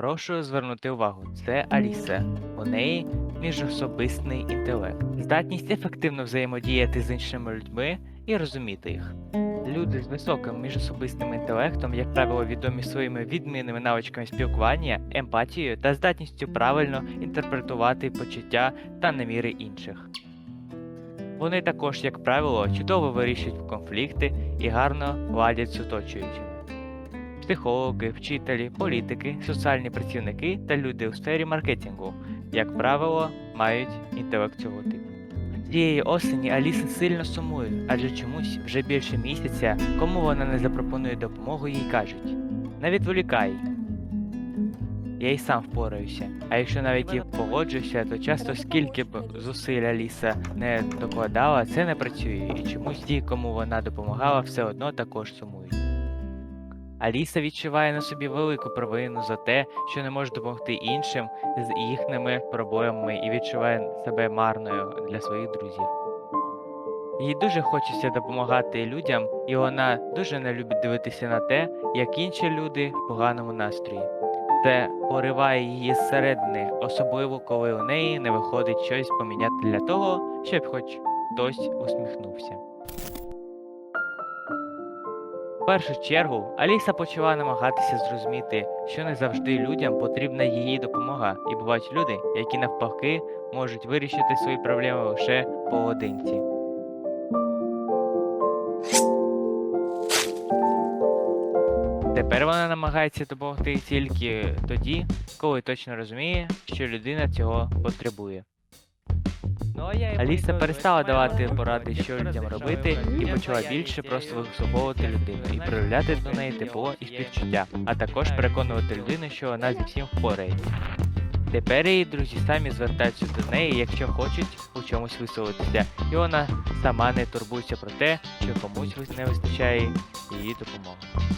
Прошу звернути увагу, це Аліса. У неї міжособистий інтелект, здатність ефективно взаємодіяти з іншими людьми і розуміти їх. Люди з високим міжособистим інтелектом, як правило, відомі своїми відмінними навичками спілкування, емпатією та здатністю правильно інтерпретувати почуття та наміри інших. Вони також, як правило, чудово вирішують конфлікти і гарно ладять з оточуючими. Психологи, вчителі, політики, соціальні працівники та люди у сфері маркетингу, як правило, мають інтелект цього типу. Цієї осені Аліса сильно сумує, адже чомусь вже більше місяця, кому вона не запропонує допомогу, їй кажуть: не відволікай. Я й сам впораюся. А якщо навіть і погоджуся, то часто скільки б зусиль Аліса не докладала, це не працює, і чомусь ті, кому вона допомагала, все одно також сумують. Аліса відчуває на собі велику провину за те, що не може допомогти іншим з їхніми проблемами і відчуває себе марною для своїх друзів. Їй дуже хочеться допомагати людям, і вона дуже не любить дивитися на те, як інші люди в поганому настрої. Це пориває її зсередини, особливо коли у неї не виходить щось поміняти для того, щоб хоч хтось усміхнувся. Першу чергу Аліса почала намагатися зрозуміти, що не завжди людям потрібна її допомога, і бувають люди, які навпаки можуть вирішити свої проблеми лише поодинці. Тепер вона намагається допомогти тільки тоді, коли точно розуміє, що людина цього потребує. Аліса перестала давати поради, що людям робити, і почала більше просто вислуховувати людину і проявляти до неї тепло і співчуття, а також переконувати людину, що вона зі всім впорається. Тепер її друзі самі звертаються до неї, якщо хочуть у чомусь висловитися, і вона сама не турбується про те, що комусь не вистачає її допомоги.